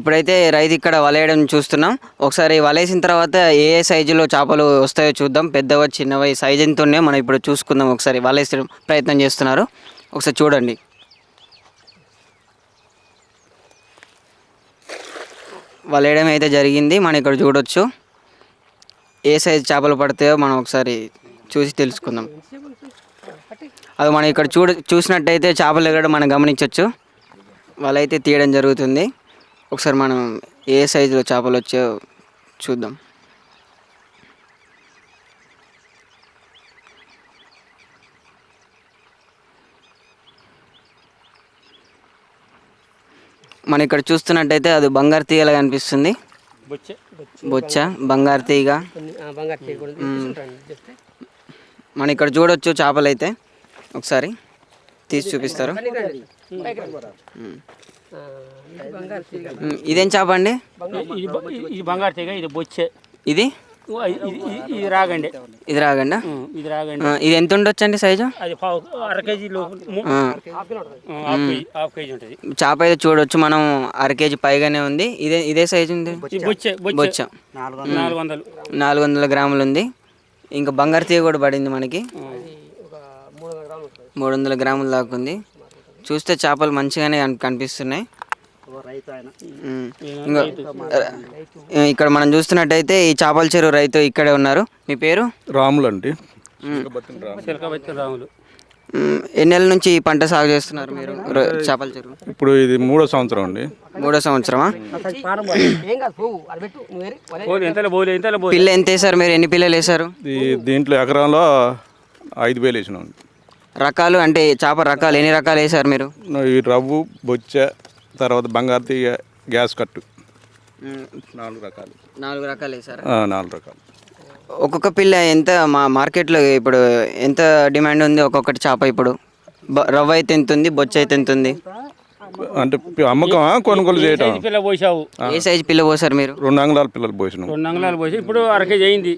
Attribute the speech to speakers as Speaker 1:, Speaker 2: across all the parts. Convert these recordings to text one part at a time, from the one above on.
Speaker 1: ఇప్పుడైతే రైతు ఇక్కడ వలేయడం చూస్తున్నాం. ఒకసారి వలేసిన తర్వాత ఏ ఏ సైజులో చేపలు వస్తాయో చూద్దాం. పెద్దవ చిన్నవి సైజ్ ఎంత ఉన్నాయో మనం ఇప్పుడు చూసుకుందాం. ఒకసారి వలేసే ప్రయత్నం చేస్తున్నారు. ఒకసారి చూడండి. వలేయడం అయితే జరిగింది. మనం ఇక్కడ చూడొచ్చు. ఏ సైజు చేపలు పడతాయో మనం ఒకసారి చూసి తెలుసుకుందాం. అది మనం ఇక్కడ చూడ చూసినట్టయితే చేపలు ఎగడం మనం గమనించవచ్చు వాళ్ళైతే తీయడం జరుగుతుంది. ఒకసారి మనం ఏ సైజులో చేపలు వచ్చాయో చూద్దాం. మనం ఇక్కడ చూస్తున్నట్టయితే అది బంగారు తీగలా కనిపిస్తుంది
Speaker 2: బొచ్చే
Speaker 1: బంగారు తీగ. మనం ఇక్కడ చూడొచ్చు చేపలు అయితే ఒకసారి తీసి చూపిస్తారు.
Speaker 2: ఇది బంగారు తీగ.
Speaker 1: ఉమ్, ఇదేం చేప అండి?
Speaker 2: ఇది బంగారు తీగ ఇది బొచ్చే.
Speaker 1: ఇది?
Speaker 2: ఇది- రాగండి.
Speaker 1: ఇది రాగండా?
Speaker 2: ఇది రాగండి.
Speaker 1: ఇది ఎంత ఉండొచ్చు అండి సైజు?
Speaker 2: అది అర కేజీ హాఫ్ కేజీ ఉంటుంది.
Speaker 1: చేప అయితే చూడొచ్చు మనం అర కేజీ పైగానే ఉంది. ఇదే ఇదే సైజు ఉంది?
Speaker 2: బొచ్చే నాలుగు వందల
Speaker 1: గ్రాములు ఉంది. ఇంకా బంగారు తీగ కూడా పడింది మనకి. మూడు వందల గ్రాముల దాకా ఉంది. చూస్తే చేపలు మంచిగానే కన్- కనిపిస్తున్నాయి. ఇంకా ఇక్కడ మనం చూస్తున్నట్టయితే ఈ చేపల చెరువు రైతు ఇక్కడే ఉన్నారు. మీ పేరు?
Speaker 3: రాములు. అండి
Speaker 2: రాములు.
Speaker 1: నెలల నుంచి ఈ పంట సాగు చేస్తున్నారు మీరు? చేపల చెరువు
Speaker 3: ఇప్పుడు ఇది మూడో సంవత్సరం అండి.
Speaker 1: మూడో సంవత్సరమా? పిల్ల ఎంత వేసారు మీరు? ఎన్ని పిల్లలు వేసారు
Speaker 3: ఈ దీంట్లో ఎకరంలో ఐదు వేలు వేసినాం.
Speaker 1: రకాలు అంటే చేప రకాలు ఎన్ని రకాలు వేసారు మీరు?
Speaker 3: ఈ రవ్వు బొచ్చ తర్వాత బంగారు తీగ గ్యాస్ కట్టు. నాలుగు రకాలు.
Speaker 1: నాలుగు రకాలు వేసారా
Speaker 3: ఆ, నాలుగు రకాలు.
Speaker 1: ఒక్కొక్క పిల్ల ఎంత మా మార్కెట్లో ఇప్పుడు ఎంత డిమాండ్ ఉంది ఒక్కొక్కటి చేప ఇప్పుడు? రవ్వ అయితే ఎంత ఉంది బొచ్చ అయితే ఎంత ఉంది?
Speaker 3: అంటే అమ్మకమా కొనుగోలు చేయటం
Speaker 2: పిల్ల పోసావు?
Speaker 1: ఏ సైజు పిల్ల పోసారు మీరు?
Speaker 3: రెండు అంగుళాల పిల్లలు పోసినాం.
Speaker 2: రెండు అంగళాలు పోసి ఇప్పుడు అర కేజీ అయింది.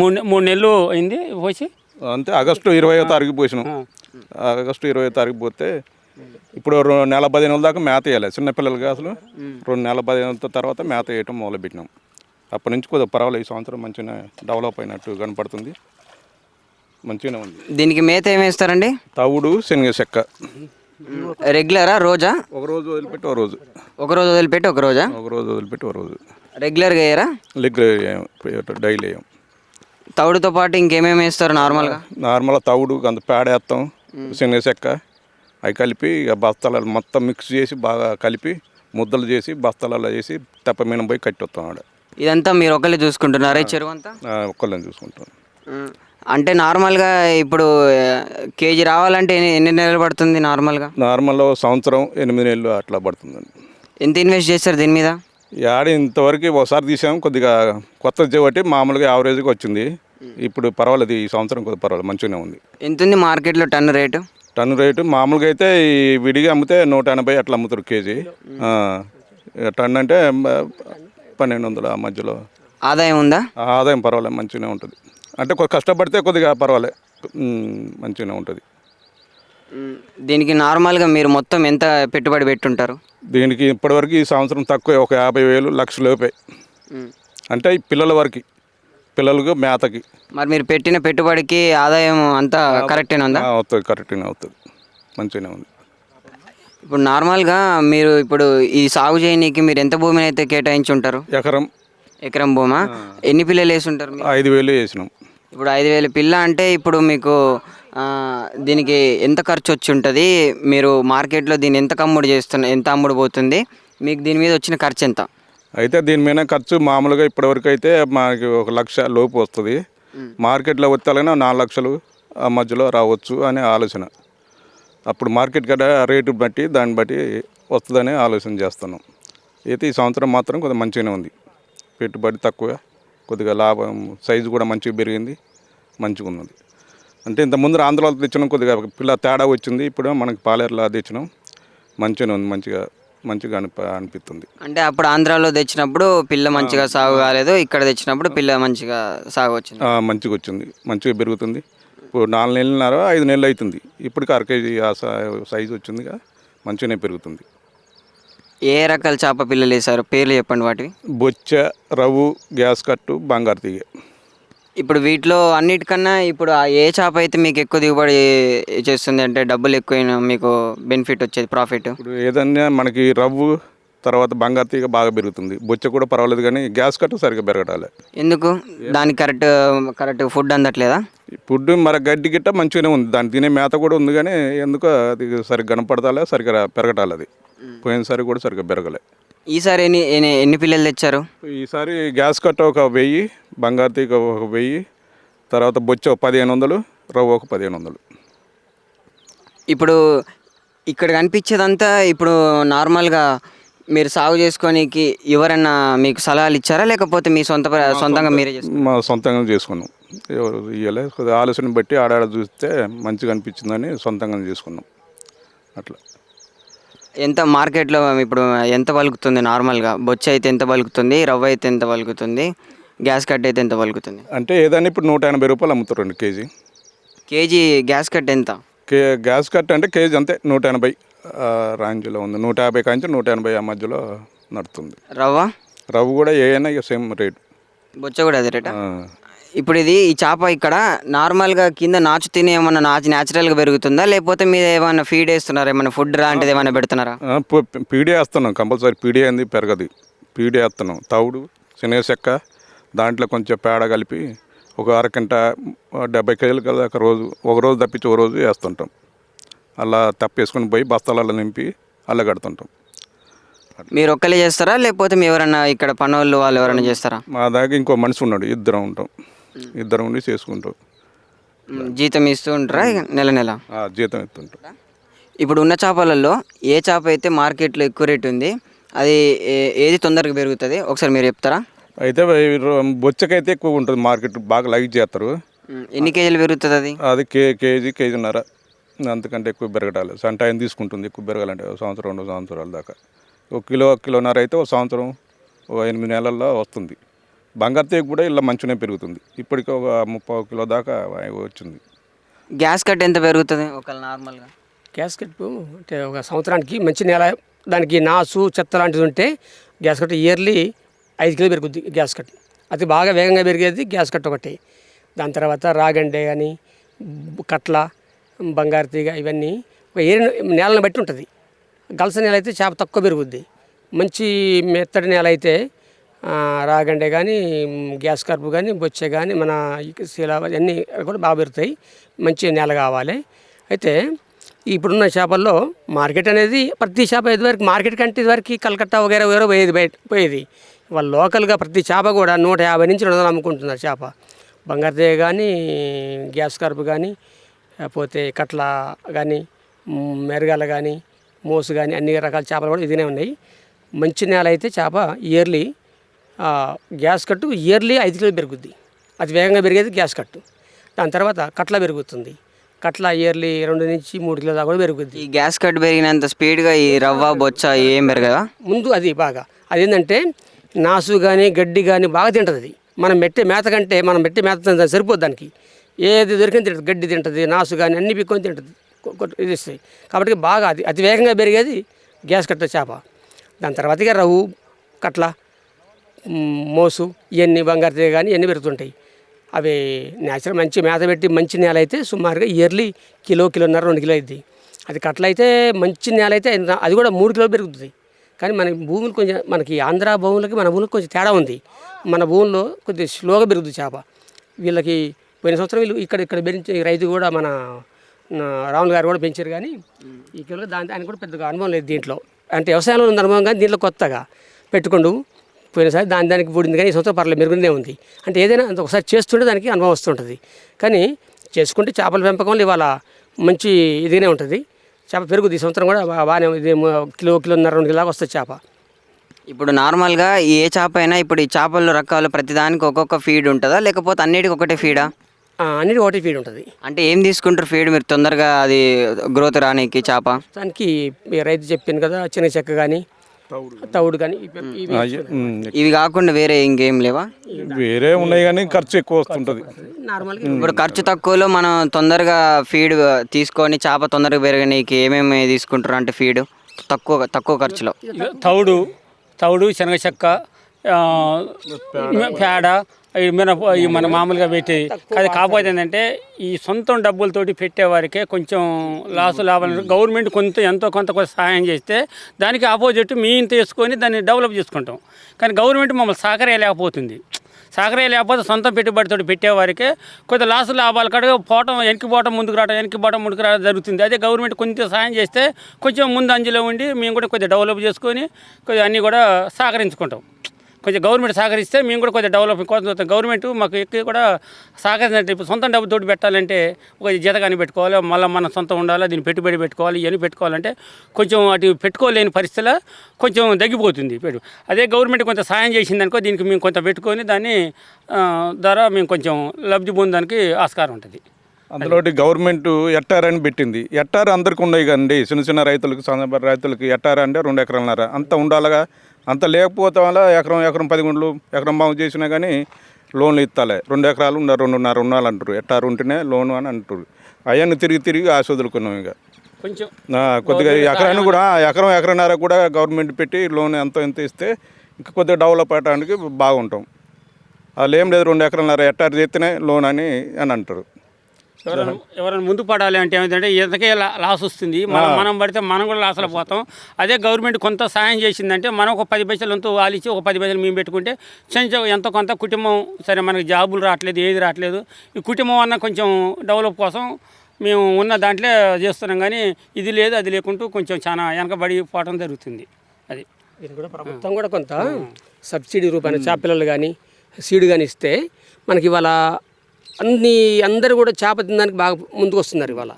Speaker 2: మూడు మూడు నెలలు అయింది పోసి.
Speaker 3: అంతే ఆగస్టు ఇరవై తారీఖు పోసినాం. ఆగస్టు ఇరవై తారీఖు పోతే ఇప్పుడు రెండు నెల పదిహేను రోజుల దాకా మేత వేయాలి. చిన్న పిల్లలకి అసలు రెండు నెలల పదిహేను తర్వాత మేత వేయటం మొదలుపెట్టినాం. అప్పటి నుంచి కొద్దిగా పర్వాలేదు ఈ సంవత్సరం మంచిగా డెవలప్ అయినట్టు కనపడుతుంది. మంచిగానే ఉంది.
Speaker 1: దీనికి మేత ఏమి వేస్తారండి?
Speaker 3: తవుడు శనగ చెక్క.
Speaker 1: రెగ్యులరా రోజా?
Speaker 3: ఒక రోజు వదిలిపెట్టి ఒక రోజు.
Speaker 1: ఒక రోజు వదిలిపెట్టి ఒక రోజా?
Speaker 3: ఒక రోజు వదిలిపెట్టి ఒక రోజు.
Speaker 1: రెగ్యులర్గా వేయరా?
Speaker 3: లెగ్ డైలీ వేయం.
Speaker 1: తవుడుతో పాటు ఇంకేమేమి వేస్తారు నార్మల్గా
Speaker 3: నార్మల్ తవుడు అంత పేడ వేస్తాం శనగ చెక్క. అవి కలిపి ఇక బస్తాలలో మొత్తం మిక్స్ చేసి బాగా కలిపి ముద్దలు చేసి బస్తాలలో చేసి తెప్ప మీద పోయి కట్టొస్తాం ఆడ.
Speaker 1: ఇదంతా మీరు ఒకళ్ళే చూసుకుంటున్నారా ఈ చెరువు అంతా?
Speaker 3: ఆ, ఒక్కళ్ళని చూసుకుంటాం.
Speaker 1: అంటే నార్మల్గా ఇప్పుడు కేజీ రావాలంటే ఎన్ని ఎన్ని నెలలు పడుతుంది నార్మల్గా
Speaker 3: నార్మల్ సంవత్సరం ఎనిమిది నెలలు అట్లా పడుతుందండి.
Speaker 1: ఎంత ఇన్వెస్ట్ చేస్తారు దీని మీద?
Speaker 3: ఆడ ఇంతవరకు ఒకసారి తీసాం కొద్దిగా కొత్త చేయబట్టి మామూలుగా యావరేజ్గా వచ్చింది. ఇప్పుడు పర్వాలేదు ఈ సంవత్సరం కొద్దిగా పర్వాలేదు మంచిగానే ఉంది.
Speaker 1: ఎంత ఉంది మార్కెట్లో టన్ను రేటు?
Speaker 3: టన్ను రేటు మామూలుగా అయితే ఈ విడిగా అమ్మితే నూట ఎనభై అట్లా అమ్ముతారు కేజీ. టన్ను అంటే పన్నెండు వందల ఆ మధ్యలో.
Speaker 1: ఆదాయం ఉందా?
Speaker 3: ఆదాయం పర్వాలేదు మంచిగానే ఉంటుంది. అంటే కొద్ది కష్టపడితే కొద్దిగా పర్వాలే. ఉమ్, మంచిగానే ఉంటుంది.
Speaker 1: దీనికి నార్మల్గా మీరు మొత్తం ఎంత పెట్టుబడి పెట్టుంటారు?
Speaker 3: దీనికి ఇప్పటివరకు ఈ సంవత్సరం తక్కువ ఒక యాభై వేలు లక్ష లోపే. అంటే ఈ పిల్లల వరకు పిల్లలకు మేతకి.
Speaker 1: మరి మీరు పెట్టిన పెట్టుబడికి ఆదాయం అంతా కరెక్టేనా ఉందా?
Speaker 3: అవుతుంది కరెక్ట్గానే అవుతుంది. మంచిగానే ఉంది.
Speaker 1: ఇప్పుడు నార్మల్గా మీరు ఇప్పుడు ఈ సాగు చేయనీకి మీరు ఎంత భూమిని అయితే కేటాయించి ఉంటారు
Speaker 3: ఎకరం.
Speaker 1: ఎకరం భూమా? ఎన్ని పిల్లలు వేసి ఉంటారు మీరు?
Speaker 3: ఐదు వేలు వేసినాం.
Speaker 1: ఇప్పుడు ఐదు వేల పిల్ల అంటే ఇప్పుడు మీకు దీనికి ఎంత ఖర్చు వచ్చి ఉంటుంది? మీరు మార్కెట్లో దీన్ని ఎంత అమ్ముడు చేస్తున్న ఎంత అమ్ముడు పోతుంది? మీకు దీని మీద వచ్చిన ఖర్చు ఎంత?
Speaker 3: అయితే దీని మీద ఖర్చు మామూలుగా ఇప్పటివరకు అయితే మనకి ఒక లక్ష లోపు వస్తుంది. మార్కెట్లో వచ్చాలైనా నాలుగు లక్షలు ఆ మధ్యలో రావచ్చు అనే ఆలోచన. అప్పుడు మార్కెట్ కదా రేటు బట్టి దాన్ని బట్టి వస్తుందనే ఆలోచన చేస్తున్నాం. అయితే ఈ సంవత్సరం మాత్రం కొద్దిగా మంచిగానే ఉంది. పెట్టుబడి తక్కువ కొద్దిగా లాభం సైజు కూడా మంచిగా పెరిగింది మంచిగా ఉన్నది అంటే ఇంత ముందు ఆంధ్రాలో తెచ్చినాం కొద్దిగా పిల్ల తేడా వచ్చింది ఇప్పుడు మనకి పాలేరులా తెచ్చినాం. మంచిగానే ఉంది మంచిగా మంచిగా అనిప అనిపిస్తుంది.
Speaker 1: అంటే అప్పుడు ఆంధ్రాలో తెచ్చినప్పుడు పిల్ల మంచిగా సాగు కాలేదు ఇక్కడ తెచ్చినప్పుడు పిల్ల మంచిగా సాగు వచ్చింది.
Speaker 3: మంచిగా వచ్చింది మంచిగా పెరుగుతుంది. ఇప్పుడు నాలుగు నెలలున్నర ఐదు నెలలు అవుతుంది ఇప్పటికి అర కేజీ ఆ సై- సైజు వచ్చిందిగా మంచిగానే పెరుగుతుంది.
Speaker 1: ఏ రకాల చేప పిల్లలు వేసారు పేర్లు చెప్పండి వాటివి.
Speaker 3: బొచ్చ రవ్వు గ్యాస్ కట్టు బంగారు తీగ.
Speaker 1: ఇప్పుడు వీటిలో అన్నిటికన్నా ఇప్పుడు ఆ ఏ చేప అయితే మీకు ఎక్కువ దిగుబడి చేస్తుంది అంటే డబ్బులు ఎక్కువ మీకు బెనిఫిట్ వచ్చేది ప్రాఫిట్
Speaker 3: ఇప్పుడు ఏదన్నా మనకి రవ్వు తర్వాత బంగారు తీగ బాగా పెరుగుతుంది. బొచ్చ కూడా పర్వాలేదు కానీ గ్యాస్ కట్టు సరిగ్గా పెరగటాలి
Speaker 1: ఎందుకు? దానికి కరెక్ట్ కరెక్ట్ ఫుడ్ అందట్లేదా?
Speaker 3: ఫుడ్ మరి గడ్డి గిట్ట మంచిగానే ఉంది. దాని తినే మేత కూడా ఉంది కానీ ఎందుకో అది సరిగ్గా కనపడతాలే సరిగ్గా పెరగటాలి అది. పోయినసారి కూడా సరిగ్గా పెరగలే.
Speaker 1: ఈసారి ఎన్ని ఎన్ని పిల్లలు తెచ్చారు?
Speaker 3: ఈసారి గ్యాస్ కట్ట ఒక వెయ్యి బంగారు తీగ ఒక వెయ్యి తర్వాత బొచ్చ ఒక పదిహేను వందలు రవ్వ ఒక పదిహేను వందలు.
Speaker 1: ఇప్పుడు ఇక్కడ కనిపించేదంతా ఇప్పుడు నార్మల్గా మీరు సాగు చేసుకోనికి ఎవరైనా మీకు సలహాలు ఇచ్చారా? లేకపోతే మీ సొంత సొంతంగా మీరే?
Speaker 3: మా సొంతంగా చేసుకున్నాం. ఎవరు కొద్దిగా ఆలోచన బట్టి ఆడాడ చూస్తే మంచిగా అనిపించిందని సొంతంగా చేసుకున్నాం. అట్లా.
Speaker 1: ఎంత మార్కెట్లో ఇప్పుడు ఎంత పలుకుతుంది నార్మల్గా? బొచ్చ అయితే ఎంత పలుకుతుంది? రవ్వ అయితే ఎంత పలుకుతుంది? గ్యాస్ కట్ అయితే ఎంత పలుకుతుంది?
Speaker 3: అంటే ఏదైనా ఇప్పుడు నూట ఎనభై రూపాయలు అమ్ముతారండి కేజీ.
Speaker 1: కేజీ గ్యాస్ కట్ ఎంత?
Speaker 3: కే గ్యాస్ కట్ అంటే కేజీ అంతే నూట ఎనభై రేంజ్లో ఉంది. నూట యాభై కాంచి నూట ఎనభై ఆ మధ్యలో నడుతుంది.
Speaker 1: రవ్వ?
Speaker 3: రవ్వు కూడా ఏమైనా సేమ్ రేట్.
Speaker 1: బొచ్చ కూడా అదే రేటా? ఇప్పుడు ఇది ఈ చేప ఇక్కడ నార్మల్గా కింద నాచు తిని ఏమన్నా నాచు న్యాచురల్గా పెరుగుతుందా? లేకపోతే మీరు ఏమైనా ఫీడ్ వేస్తున్నారా? ఏమైనా ఫుడ్ లాంటిది ఏమైనా పెడుతున్నారా?
Speaker 3: పీడే వేస్తున్నాం. కంపల్సరీ పీడే అంది పెరగదు. పీడే వేస్తున్నాం. తవుడు శనగ చెక్క దాంట్లో కొంచెం పేడ కలిపి ఒక అరగంట డెబ్బై కేజీలు కదా ఒక రోజు ఒక రోజు తప్పించి ఒక రోజు వేస్తుంటాం. అలా తప్పేసుకొని పోయి బస్తాలలో నింపి అల్ల కడుతుంటాం
Speaker 1: మీరు ఒక్కలే చేస్తారా? లేకపోతే మీ ఎవరైనా ఇక్కడ పనోళ్ళు వాళ్ళు ఎవరైనా చేస్తారా?
Speaker 3: మా దాకా ఇంకో మనిషి ఉన్నాడు ఇద్దరం ఉంటాం. ఇద్దరం ఉండి చేసుకుంటాం.
Speaker 1: జీతం ఇస్తూ ఉంటారా నెల నెల?
Speaker 3: జీతం ఎత్తుంటాం
Speaker 1: ఇప్పుడు ఉన్న చేపలలో ఏ చేప అయితే మార్కెట్లో ఎక్కువ రేట్ ఉంది అది ఏ- ఏది తొందరగా పెరుగుతుంది? ఒకసారి మీరు చెప్తారా?
Speaker 3: అయితే బొచ్చకైతే ఎక్కువ ఉంటుంది మార్కెట్ బాగా లైక్ చేస్తారు.
Speaker 1: ఎన్ని కేజీలు పెరుగుతుంది అది?
Speaker 3: అది కే కేజీ కేజీన్నర. అంతకంటే ఎక్కువ పెరగటాలి. సన్ టైం తీసుకుంటుంది ఎక్కువ పెరగాలంటే ఒక సంవత్సరం రెండు సంవత్సరాల దాకా. ఒక కిలో ఒక కిలోన్నర అయితే ఒక సంవత్సరం ఒక ఎనిమిది నెలల్లో వస్తుంది. బంగారు తేగ కూడా ఇలా మంచిగానే పెరుగుతుంది. ఇప్పటికి ఒక ముప్పై కిలో దాకా వచ్చింది.
Speaker 1: గ్యాస్ కట్ ఎంత పెరుగుతుంది ఒక నార్మల్గా?
Speaker 2: గ్యాస్ కట్ అంటే ఒక సంవత్సరానికి మంచి నెల దానికి నాసు చెత్త లాంటిది ఉంటే గ్యాస్ కట్ ఇయర్లీ ఐదు కిలో పెరుగుద్ది గ్యాస్ కట్. అది బాగా వేగంగా పెరిగేది గ్యాస్ కట్ ఒకటి. దాని తర్వాత రాగండే కానీ కట్ల బంగారు తీగ ఇవన్నీ ఏరి నేలను బట్టి ఉంటుంది. గలస నేల అయితే చేప తక్కువ పెరుగుద్ది. మంచి మెత్తడి నేల అయితే రాగండే కానీ గ్యాస్ కర్పు కానీ బొచ్చే కానీ మన శీల అన్నీ కూడా బాగా పెరుగుతాయి. మంచి నేల కావాలి. అయితే ఇప్పుడున్న చేపల్లో మార్కెట్ అనేది ప్రతి చేప ఇదివరకు మార్కెట్ కంటే ఇదివరకు కలకత్తా వగేరా వగేరా పోయేది బయట పోయేది. వాళ్ళు లోకల్గా ప్రతి చేప కూడా నూట యాభై నుంచి రెండు వందలు అమ్ముకుంటున్నారు చేప. బంగారు తీగ కానీ గ్యాస్ కరుపు కానీ లేకపోతే కట్ల కానీ మెరగాల కానీ మోసు కానీ అన్ని రకాల చేపలు కూడా ఇదినే ఉన్నాయి. మంచి నేల అయితే చేప ఇయర్లీ గ్యాస్ కట్టు ఇయర్లీ ఐదు కిలోలు పెరుగుద్ది. అది వేగంగా పెరిగేది గ్యాస్ కట్టు. దాని తర్వాత కట్ల పెరుగుతుంది. కట్ల ఇయర్లీ రెండు నుంచి మూడు కిలో దాకా కూడా పెరుగుద్ది.
Speaker 1: ఈ గ్యాస్ కట్ పెరిగినంత స్పీడ్గా ఈ రవ్వ బొచ్చ ఏం పెరగదా?
Speaker 2: ముందు అది బాగా. అదేంటంటే నాసు కానీ గడ్డి కానీ బాగా తింటుంది. అది మనం మెట్టి మేత కంటే మనం మెట్టి మేత తింటే సరిపోద్ది దానికి. ఏది దొరికిన తింటుంది. గడ్డి తింటుంది నాసు కానీ అన్ని పిక్కొని తింటుంది. ఇది ఇస్తాయి కాబట్టి బాగా అది అతి వేగంగా పెరిగేది గ్యాస్ కట్ట చేప. దాని తర్వాతగా రవ్వు కట్ల మోసు ఇవన్నీ బంగారు తీగ కానీ ఇవన్నీ పెరుగుతుంటాయి. అవి నేచురల్ మంచి మేత పెట్టి మంచి నేల అయితే సుమారుగా ఇయర్లీ కిలో కిలోన్నర రెండు కిలో అయింది అది కట్ల అయితే మంచి నేల అయితే అది కూడా మూడు కిలోలు పెరుగుతుంది. కానీ మన భూములు కొంచెం మనకి ఆంధ్ర భూములకి మన భూములకు కొంచెం తేడా ఉంది. మన భూముల్లో కొద్దిగా స్లోగా పెరుగుతుంది చేప. వీళ్ళకి పోయిన సంవత్సరం వీళ్ళు ఇక్కడ ఇక్కడ పెంచే రైతు కూడా మన రాములు గారు కూడా పెంచారు కానీ ఇక్కడ దాని ఆయన కూడా పెద్దగా అనుభవం లేదు దీంట్లో. అంటే వ్యవసాయంలో ఉన్న అనుభవం కానీ దీంట్లో కొత్తగా పెట్టుకుండు పోయినసారి దాని దానికి పూడింది కానీ ఈ సంవత్సరం పర్లేదు మెరుగునే ఉంది. అంటే ఏదైనా అంత ఒకసారి చేస్తుంటే దానికి అనుభవం వస్తుంటుంది. కానీ చేసుకుంటే చేపల పెంపకంలో ఇవాళ మంచి ఇదిగానే ఉంటుంది. చేప పెరుగుద్ది. ఈ సంవత్సరం కూడా బాగానే ఇది కిలో కిలోన్నర రెండు కిలోగా వస్తుంది చేప.
Speaker 1: ఇప్పుడు నార్మల్గా ఏ చేప అయినా ఇప్పుడు ఈ చేపల రకాలు ప్రతిదానికి ఒక్కొక్క ఫీడ్ ఉంటుందా? లేకపోతే అన్నిటికి ఒకటే ఫీడా?
Speaker 2: ఆ, అన్నిటి ఒకటి ఫీడ్ ఉంటుంది.
Speaker 1: అంటే ఏం తీసుకుంటారు ఫీడ్? మీరు తొందరగా అది గ్రోత్ రానికి చేప?
Speaker 2: దానికి రైతు చెప్పింది కదా చిన్న చెక్క కానీ తవుడు కానీ. ఇవి-
Speaker 1: కాకుండా వేరే ఇంకేం లేవా?
Speaker 3: వేరే ఉన్నాయి కానీ ఖర్చు ఎక్కువ వస్తుంటుంది.
Speaker 1: ఇప్పుడు ఖర్చు తక్కువలో మనం తొందరగా ఫీడ్ తీసుకొని చేప తొందరగా పెరగనీకి ఏమేమి తీసుకుంటారు అంటే ఫీడ్ తక్కువ తక్కువ ఖర్చులో.
Speaker 4: తౌడు తౌడు శనగ చెక్క పేడ మినప మన మామూలుగా పెట్టేది అది కాకపోతే ఏంటంటే ఈ సొంతం డబ్బులతోటి పెట్టేవారికే కొంచెం లాసు లాభాలు గవర్నమెంట్ కొంత ఎంతో కొంత కొంత సహాయం చేస్తే దానికి ఆపోజిట్ మేము తీసుకొని దాన్ని డెవలప్ చేసుకుంటాం. కానీ గవర్నమెంట్ మమ్మల్ని సహకరేయలేకపోతుంది. సహకరేయలేకపోతే సొంతం పెట్టుబడితో పెట్టేవారికే కొంత లాసు లాభాలు కాడ పోవటం వెనక్కి పోవటం ముందుకు రావడం వెనక్కి పోవటం ముందుకు రావడం జరుగుతుంది. అదే గవర్నమెంట్ కొంచెం సహాయం చేస్తే కొంచెం ముందు అంజలో ఉండి మేము కూడా కొద్దిగా డెవలప్ చేసుకొని కొద్దిగా అన్నీ కూడా సహకరించుకుంటాం. కొంచెం గవర్నమెంట్ సహకరిస్తే మేము కూడా కొంచెం డెవలప్ కోసం గవర్నమెంట్ మాకు ఎక్కువ కూడా సహకరించినట్టు ఇప్పుడు సొంత డబ్బుతోటి పెట్టాలంటే ఒక జీతగాని పెట్టుకోవాలి మళ్ళీ మన సొంతం ఉండాలి దీన్ని పెట్టుబడి పెట్టుకోవాలి ఇవన్నీ పెట్టుకోవాలంటే కొంచెం అటు పెట్టుకోలేని పరిస్థితిలో కొంచెం తగ్గిపోతుంది. పెట్టు అదే గవర్నమెంట్ కొంత సాయం చేసిందనుకో దీనికి మేము కొంత పెట్టుకొని దాన్ని ద్వారా మేము కొంచెం లబ్ధి పొందడానికి ఆస్కారం ఉంటుంది.
Speaker 3: అందులో గవర్నమెంట్ ఎట్టార్ అని పెట్టింది. ఎట్టారా అందరికి ఉన్నాయి కదండి. చిన్న చిన్న రైతులకు సన్న రైతులకు ఎట్టారా అంటే రెండు ఎకరాలన్నర. అంత ఉండాలగా. అంత లేకపోతే వల్ల ఎకరం ఎకరం పది గుంటలు ఎకరం బాగు చేసినా కానీ లోన్లు ఇస్తాలే రెండు ఎకరాలు ఉన్న రెండున్నర ఉండాలి అంటారు ఎట్టారు ఉంటేనే లోను అని అంటారు అవన్నీ తిరిగి తిరిగి ఆశ వదులుకున్నాం ఇక.
Speaker 4: కొంచెం
Speaker 3: కొద్దిగా ఎకరాన్ని కూడా ఎకరం ఎకరన్నర కూడా గవర్నమెంట్ పెట్టి లోన్ ఎంతో ఎంత ఇస్తే ఇంకా కొద్దిగా డెవలప్ అవ్వడానికి బాగుంటాం. వాళ్ళు ఏం లేదు రెండు ఎకరాలన్నర ఎట్టారు చేస్తేనే లోన్ అని అని అంటారు
Speaker 4: ఎవరైనా ఎవరైనా ముందు పడాలి అంటే ఏమిటంటే ఇంతకే లాస్ వస్తుంది. మనం మనం పడితే మనం కూడా లాస్లో పోతాం. అదే గవర్నమెంట్ కొంత సాయం చేసిందంటే మనం ఒక పది పైసలు ఎంతో వాలిచ్చి ఒక పది పైసలు మేము పెట్టుకుంటే కొంచెం ఎంతో కొంత కుటుంబం సరే మనకి జాబులు రావట్లేదు ఏది రావట్లేదు. ఈ కుటుంబం అన్న కొంచెం డెవలప్ కోసం మేము ఉన్న దాంట్లో చేస్తున్నాం కానీ ఇది లేదు అది లేకుంటూ కొంచెం చాలా వెనకబడి పోవడం జరుగుతుంది. అది.
Speaker 2: కూడా ప్రభుత్వం కూడా కొంత సబ్సిడీ రూపాయన చేపపిల్లలు కానీ సీడ్ కానీ ఇస్తే మనకి ఇవాళ అన్ని అందరూ కూడా చేప తినడానికి బాగా ముందుకు వస్తున్నారు ఇవాళ.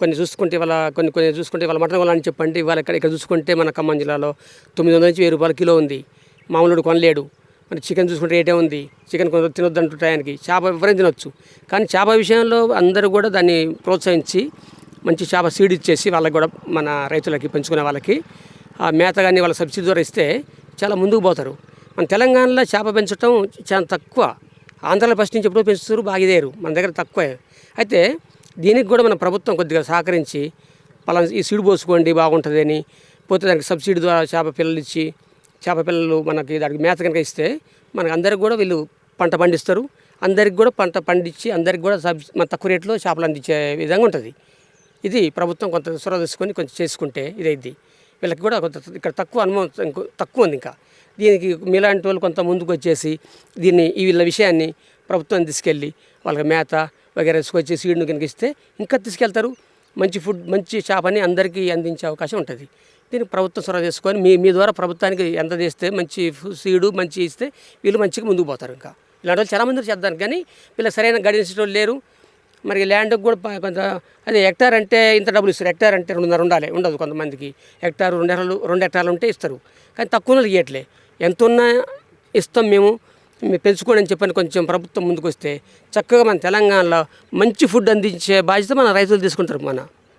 Speaker 2: కొన్ని చూసుకుంటే ఇవాళ కొన్ని కొన్ని చూసుకుంటే ఇవాళ మటన్ కొనాలని చెప్పండి ఇవాళ ఇక్కడ ఇక్కడ చూసుకుంటే మన ఖమ్మం జిల్లాలో తొమ్మిది వందల నుంచి వెయ్యి రూపాయల కిలో ఉంది. మామూలుడు కొనలేడు. మరి చికెన్ చూసుకుంటే రేటే ఉంది. చికెన్ కొంత తినొద్దు అంటూ టయానికి చేప ఎవరైనా తినొచ్చు. కానీ చేప విషయంలో అందరూ కూడా దాన్ని ప్రోత్సహించి మంచి చేప సీడ్ ఇచ్చేసి వాళ్ళకి కూడా మన రైతులకి పెంచుకునే వాళ్ళకి ఆ మేత కానీ వాళ్ళ సబ్సిడీ ద్వారా ఇస్తే చాలా ముందుకు పోతారు. మన తెలంగాణలో చేప పెంచడం చాలా తక్కువ. ఆంధ్రాలో ఫస్ట్ నుంచి ఎప్పుడో పెంచుతారు బాగిదేరు మన దగ్గర తక్కువే. అయితే దీనికి కూడా మన ప్రభుత్వం కొద్దిగా సహకరించి పలానా ఈ సీడు పోసుకోండి బాగుంటుంది అని పోతే దానికి సబ్సిడీ ద్వారా చేప పిల్లలు ఇచ్చి చేప పిల్లలు మనకి దానికి మేత కనుక ఇస్తే మనకి అందరికి కూడా వీళ్ళు పంట పండిస్తారు. అందరికి కూడా పంట పండించి అందరికి కూడా సబ్ మన తక్కువ రేట్లో చేపలు అందించే విధంగా ఉంటుంది. ఇది ప్రభుత్వం కొంత చొరవ తీసుకొని కొంచెం చేసుకుంటే ఇదైద్ది. వీళ్ళకి కూడా కొంత ఇక్కడ తక్కువ అనుభవం తక్కువ ఉంది ఇంకా. దీనికి మీలాంటి వాళ్ళు కొంత ముందుకు వచ్చేసి దీన్ని వీళ్ళ విషయాన్ని ప్రభుత్వం తీసుకెళ్ళి వాళ్ళకి మేత వగేరా తీసుకొచ్చి సీడ్ను కనుక ఇస్తే ఇంకా తీసుకెళ్తారు. మంచి ఫుడ్ మంచి చేపని అందరికీ అందించే అవకాశం ఉంటుంది. దీనికి ప్రభుత్వం చొరవ చేసుకొని మీ మీ ద్వారా ప్రభుత్వానికి ఎంత చేస్తే మంచి సీడు మంచి ఇస్తే వీళ్ళు మంచిగా ముందుకు పోతారు ఇంకా. ఇలాంటి వాళ్ళు చాలామంది చేద్దాం కానీ వీళ్ళకి సరైన గైడెన్స్ లేరు. మరి ల్యాండ్కి కూడా కొంత అదే హెక్టార్ అంటే ఇంత డబ్బులు ఇస్తారు. హెక్టార్ అంటే రెండున్నర ఉండాలి. ఉండదు కొంతమందికి. హెక్టార్ రెండు ఎకరాలు రెండు హెక్టార్లు ఉంటే ఇస్తారు. కానీ తక్కువ ఇవ్వట్లే ఎంత ఉన్నా ఇస్తాం మేము. మీరు పెంచుకోండి అని చెప్పని కొంచెం ప్రభుత్వం ముందుకు వస్తే చక్కగా మన తెలంగాణలో మంచి ఫుడ్ అందించే బాధ్యత మన రైతులు తీసుకుంటారు మన.